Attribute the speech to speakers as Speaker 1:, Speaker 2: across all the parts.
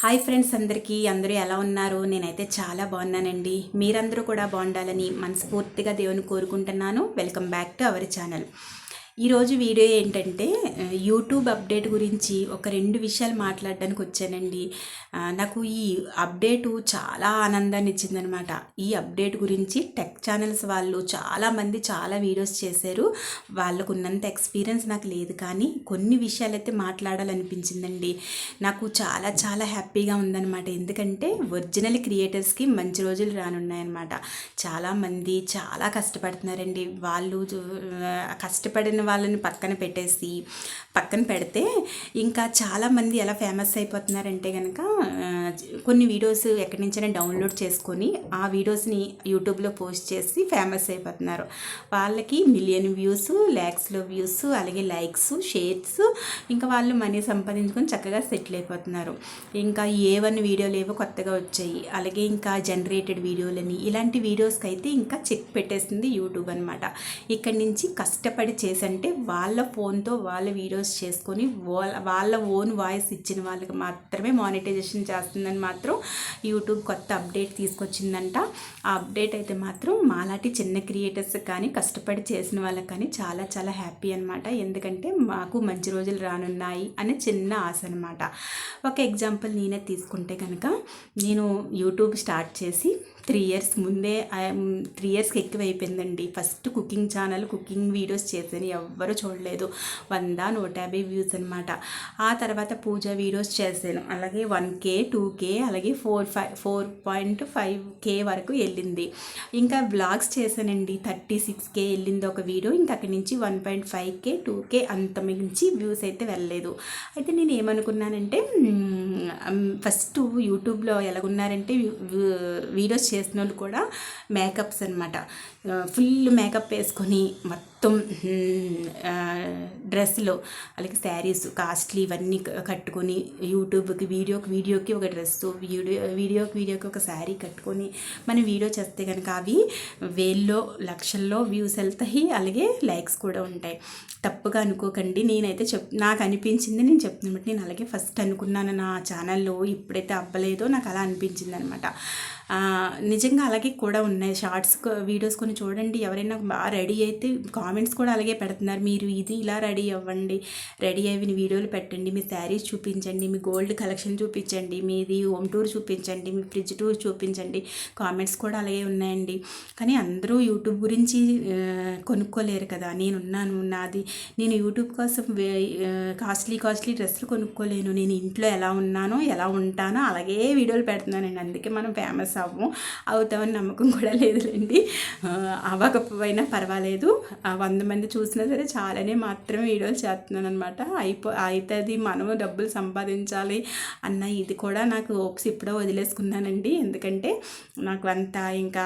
Speaker 1: Hi friends అందరికీ అందరూ ఎలా ఉన్నారు? నేనైతే చాలా బాగున్నానండి. మీరందరూ కూడా బాగుండాలని మనస్ఫూర్తిగా దేవుని కోరుకుంటున్నాను. Welcome back to our channel. ఈరోజు వీడియో ఏంటంటే యూట్యూబ్ అప్డేట్ గురించి ఒక రెండు విషయాలు మాట్లాడడానికి వచ్చానండి. నాకు ఈ అప్డేటు చాలా ఆనందాన్ని ఇచ్చిందనమాట. ఈ అప్డేట్ గురించి టెక్ ఛానల్స్ వాళ్ళు చాలామంది చాలా వీడియోస్ చేశారు. వాళ్ళకు ఉన్నంత ఎక్స్పీరియన్స్ నాకు లేదు కానీ కొన్ని విషయాలు అయితే మాట్లాడాలనిపించిందండి. నాకు చాలా చాలా హ్యాపీగా ఉందన్నమాట ఎందుకంటే ఒరిజినల్ క్రియేటర్స్కి మంచి రోజులు రానున్నాయన్నమాట చాలామంది చాలా కష్టపడుతున్నారండి. వాళ్ళు కష్టపడిన వాళ్ళని పక్కన పెట్టేసి పక్కన పెడితే ఇంకా చాలామంది ఎలా ఫేమస్ అయిపోతున్నారంటే కనుక కొన్ని వీడియోస్ ఎక్కడి నుంచైనా డౌన్లోడ్ చేసుకొని ఆ వీడియోస్ని యూట్యూబ్లో పోస్ట్ చేసి ఫేమస్ అయిపోతున్నారు. వాళ్ళకి మిలియన్ వ్యూస్ ల్యాక్స్లో వ్యూస్ అలాగే లైక్స్ షేర్స్ ఇంకా వాళ్ళు మనీ సంపాదించుకొని చక్కగా సెటిల్ అయిపోతున్నారు. ఇంకా ఏ వన్ వీడియోలు ఏవో కొత్తగా వచ్చాయి. అలాగే ఇంకా జనరేటెడ్ వీడియోలని ఇలాంటి వీడియోస్కి అయితే ఇంకా చెక్ పెట్టేసింది యూట్యూబ్ అనమాట ఇక్కడి నుంచి కష్టపడి అంటే వాళ్ళ ఫోన్తో వాళ్ళ వీడియోస్ చేసుకొని వాళ్ళ వాళ్ళ ఓన్ వాయిస్ ఇచ్చిన వాళ్ళకి మాత్రమే మానిటైజేషన్ చేస్తుందని మాత్రం యూట్యూబ్ కొత్త అప్డేట్ తీసుకొచ్చిందంట. ఆ అప్డేట్ అయితే మాత్రం మాలాంటి చిన్న క్రియేటర్స్ కానీ కష్టపడి చేసిన వాళ్ళకి కానీ చాలా చాలా హ్యాపీ అనమాట ఎందుకంటే మాకు మంచి రోజులు రానున్నాయి అనే చిన్న ఆశ అనమాట ఒక ఎగ్జాంపుల్ నేనే తీసుకుంటే కనుక నేను యూట్యూబ్ స్టార్ట్ చేసి త్రీ ఇయర్స్ ముందే త్రీ ఇయర్స్కి ఎక్కువ అయిపోయిందండి first cooking channel cooking videos చేశాను ఎవ్వరు చూడలేదు. వంద నూట యాభై వ్యూస్ అనమాట ఆ తర్వాత పూజ వీడియోస్ చేశాను అలాగే వన్ కే టూ కే అలాగే four five four point five K వరకు వెళ్ళింది. ఇంకా బ్లాగ్స్ చేశానండి. థర్టీ సిక్స్ కే వెళ్ళింది ఒక వీడియో. ఇంకా అక్కడి నుంచి one point five K two K అంత మించి వ్యూస్ అయితే వెళ్ళలేదు. అయితే నేను ఏమనుకున్నానంటే ఫస్ట్ యూట్యూబ్లో ఎలాగున్నారంటే వీడియోస్ చేసిన వాళ్ళు కూడా మేకప్స్ అనమాట ఫుల్ మేకప్ వేసుకొని మొత్తం డ్రెస్లో అలాగే శారీస్ కాస్ట్లీ ఇవన్నీ కట్టుకొని యూట్యూబ్కి వీడియోకి వీడియోకి ఒక డ్రెస్సు వీడియో వీడియోకి వీడియోకి ఒక శారీ కట్టుకొని మనం వీడియో చేస్తే కనుక అవి వేల్లో లక్షల్లో వ్యూస్ వెళ్తాయి అలాగే లైక్స్ కూడా ఉంటాయి. తప్పుగా అనుకోకండి నేనైతే చెప్ నాకు అనిపించింది నేను చెప్తున్నాను నేను అలాగే ఫస్ట్ అనుకున్నాను నా ఛానల్లో ఇప్పుడైతే అవ్వలేదో నాకు అలా అనిపించింది అనమాట నిజంగా అలాగే కూడా ఉన్నాయి. షార్ట్స్ వీడియోస్ కొన్ని చూడండి. ఎవరైనా బాగా రెడీ అయితే కామెంట్స్ కూడా అలాగే పెడుతున్నారు. మీరు ఇది ఇలా రెడీ అవ్వండి. రెడీ అయిన వీడియోలు పెట్టండి. మీ శారీస్ చూపించండి. మీ గోల్డ్ కలెక్షన్ చూపించండి. మీది హోమ్ టూర్ చూపించండి. మీ ఫ్రిడ్జ్ టూర్ చూపించండి. కామెంట్స్ కూడా అలాగే ఉన్నాయండి. కానీ అందరూ యూట్యూబ్ గురించి కొనుక్కోలేరు కదా. నేనున్నాను నాది. నేను యూట్యూబ్ కోసం కాస్ట్లీ కాస్ట్లీ డ్రెస్సులు కొనుక్కోలేను. నేను ఇంట్లో ఎలా ఉన్నానో ఎలా ఉంటానో అలాగే వీడియోలు పెడుతున్నానండి. అందుకే మనం ఫేమస్ అవ్వము అవుతామని నమ్మకం కూడా లేదులేండి. అవ్వకపోయినా పర్వాలేదు. ఆ వంద మంది చూసినా సరే చాలానే మాత్రమే వీడియోలు చేస్తున్నాను అనమాట అయిపో అవుతుంది మనము డబ్బులు సంపాదించాలి అన్న ఇది కూడా నాకు ఓప్స్ ఇప్పుడో వదిలేసుకున్నానండి. ఎందుకంటే నాకు అంత ఇంకా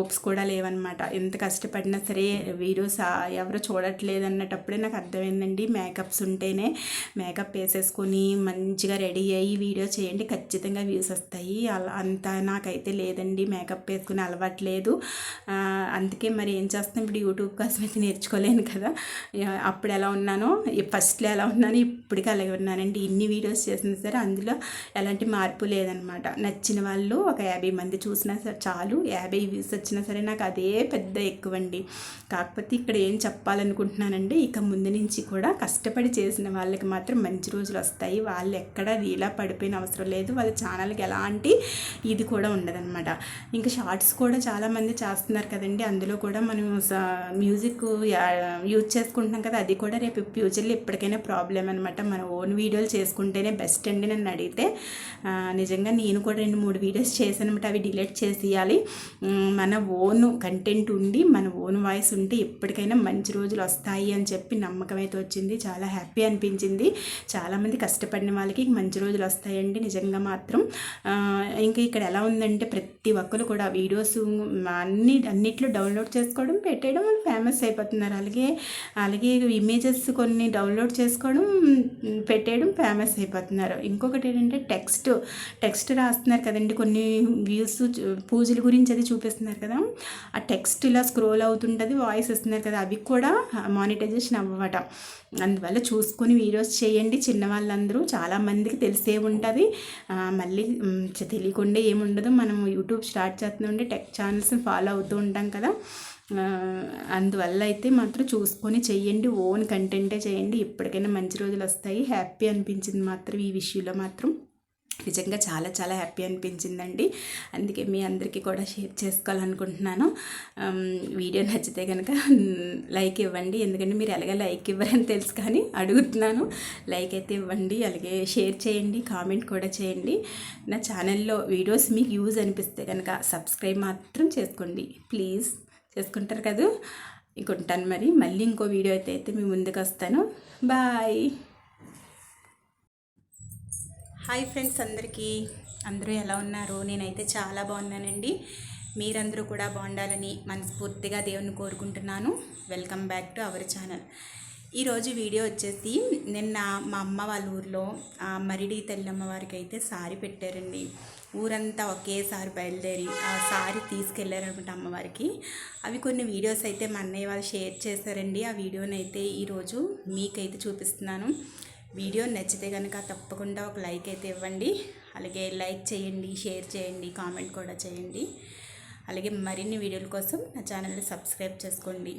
Speaker 1: ఓప్స్ కూడా లేవన్నమాట. ఎంత కష్టపడినా సరే వీడియోస్ ఎవరు చూడట్లేదు అన్నటప్పుడే నాకు అర్థమైందండి. మేకప్స్ ఉంటేనే మేకప్ వేసేసుకొని మంచిగా రెడీ అయ్యి వీడియో చేయండి. ఖచ్చితంగా వ్యూస్ వస్తాయి. అలా అంత నాకైతే లేదండి మేకప్ వేసుకుని అలవాటు లేదు. అందుకే మరి ఏం చేస్తాం ఇప్పుడు యూట్యూబ్ కోసం అయితే నేర్చుకోలేను కదా. అప్పుడు ఎలా ఉన్నానో ఫస్ట్లో ఎలా ఉన్నానో ఇప్పటికీ అలాగే ఉన్నానండి. ఇన్ని వీడియోస్ చేసినా సరే అందులో ఎలాంటి మార్పు లేదనమాట. నచ్చిన వాళ్ళు ఒక యాభై మంది చూసినా సరే చాలు. యాభై వ్యూస్ వచ్చినా సరే నాకు అదే పెద్ద ఎక్కువండి. కాకపోతే ఇక్కడ ఏం చెప్పాలనుకుంటున్నానంటే ఇక ముందు నుంచి కూడా కష్టపడి చేసిన వాళ్ళకి మాత్రం మంచి రోజులు వస్తాయి. వాళ్ళు ఎక్కడ రీలా పడిపోయిన అవసరం లేదు. వాళ్ళ ఛానల్కి ఎలాంటి ఇది కూడా ఉండదు. అనమాట ఇంకా షార్ట్స్ కూడా చాలామంది చేస్తున్నారు కదండి. అందులో కూడా మనం మ్యూజిక్ యూజ్ చేసుకుంటున్నాం కదా అది కూడా రేపు ఫ్యూచర్లో ఎప్పటికైనా ప్రాబ్లం అనమాట. మన ఓన్ వీడియోలు చేసుకుంటేనే బెస్ట్ అండి నన్ను అడిగితే. నిజంగా నేను కూడా రెండు మూడు వీడియోస్ చేశాను అనమాట అవి డిలీట్ చేసేయాలి. మన ఓన్ కంటెంట్ ఉండి మన ఓన్ వాయిస్ ఉంటే ఎప్పటికైనా మంచి రోజులు వస్తాయి అని చెప్పి నమ్మకం అయితే వచ్చింది. చాలా హ్యాపీ అనిపించింది. చాలామంది కష్టపడిన వాళ్ళకి మంచి రోజులు వస్తాయండి. నిజంగా మాత్రం. ఇంకా ఇక్కడ ఎలా ఉందంటే ప్రతి ఒక్కరు కూడా వీడియోస్ అన్ని అన్నిట్లో డౌన్లోడ్ చేసుకోవడం పెట్టేయడం వాళ్ళు ఫేమస్ అయిపోతున్నారు. అలాగే అలాగే ఇమేజెస్ కొన్ని డౌన్లోడ్ చేసుకోవడం పెట్టేయడం ఫేమస్ అయిపోతున్నారు. ఇంకొకటి ఏంటంటే టెక్స్ట్ టెక్స్ట్ రాస్తున్నారు కదండి. కొన్ని వ్యూస్ పూజల గురించి అది చూపిస్తున్నారు కదా. ఆ టెక్స్ట్ ఇలా స్క్రోల్ అవుతుంటుంది వాయిస్ ఇస్తున్నారు కదా. అవి కూడా మానిటైజేషన్ అవ్వట అందువల్ల చూసుకొని వీడియోస్ చేయండి. చిన్న వాళ్ళందరూ చాలామందికి తెలిసే ఉంటుంది. మళ్ళీ తెలియకుండా ఏముండదు. మనం యూట్యూబ్ స్టార్ట్ చేస్తుంటే టెక్ ఛానల్స్ని ఫాలో అవుతూ ఉంటాం కదా. అందువల్ల అయితే మాత్రం చూసుకొని చెయ్యండి ఓన్ కంటెంటే చేయండి ఎప్పటికైనా మంచి రోజులు వస్తాయి. హ్యాపీ అనిపించింది మాత్రం ఈ విషయంలో మాత్రం. నిజంగా చాలా చాలా హ్యాపీ అనిపించిందండి. అందుకే మీ అందరికీ కూడా షేర్ చేసుకోవాలనుకుంటున్నాను. వీడియో నచ్చితే కనుక లైక్ ఇవ్వండి. ఎందుకంటే మీరు ఎలాగ లైక్ ఇవ్వరని తెలుసు కానీ అడుగుతున్నాను. లైక్ అయితే ఇవ్వండి అలాగే షేర్ చేయండి కామెంట్ కూడా చేయండి. నా ఛానల్లో వీడియోస్ మీకు యూజ్ అనిపిస్తే కనుక సబ్స్క్రైబ్ మాత్రం చేసుకోండి. ప్లీజ్ చేసుకుంటారు కదా. ఇంకుంటాను మరి. మళ్ళీ ఇంకో వీడియో అయితే అయితే మీ ముందుకు వస్తాను. బాయ్. హాయ్ ఫ్రెండ్స్ అందరికీ. అందరూ ఎలా ఉన్నారు? నేనైతే చాలా బాగున్నానండి. మీరందరూ కూడా బాగుండాలని మనస్ఫూర్తిగా దేవుని కోరుకుంటున్నాను. Welcome back to our channel ఈరోజు వీడియో వచ్చేసి నిన్న మా అమ్మ వాళ్ళ ఊర్లో మరిడి తెల్లమ్మ వారికి అయితే సారీ పెట్టారండి. ఊరంతా ఒకేసారి బయలుదేరి ఆ సారీ తీసుకెళ్ళారనమాట అమ్మవారికి అవి కొన్ని వీడియోస్ అయితే మా అన్నయ్య వాళ్ళు షేర్ చేశారండి. ఆ వీడియోని అయితే ఈరోజు మీకైతే చూపిస్తున్నాను. వీడియో నచ్చితే కనుక తప్పకుండా ఒక లైక్ అయితే ఇవ్వండి. అలాగే లైక్ చేయండి షేర్ చేయండి కామెంట్ కూడా చేయండి. అలాగే మరిన్ని వీడియోల కోసం నా ఛానల్ని సబ్స్క్రైబ్ చేసుకోండి.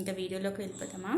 Speaker 1: ఇంకా వీడియోలోకి వెళ్ళిపోతామా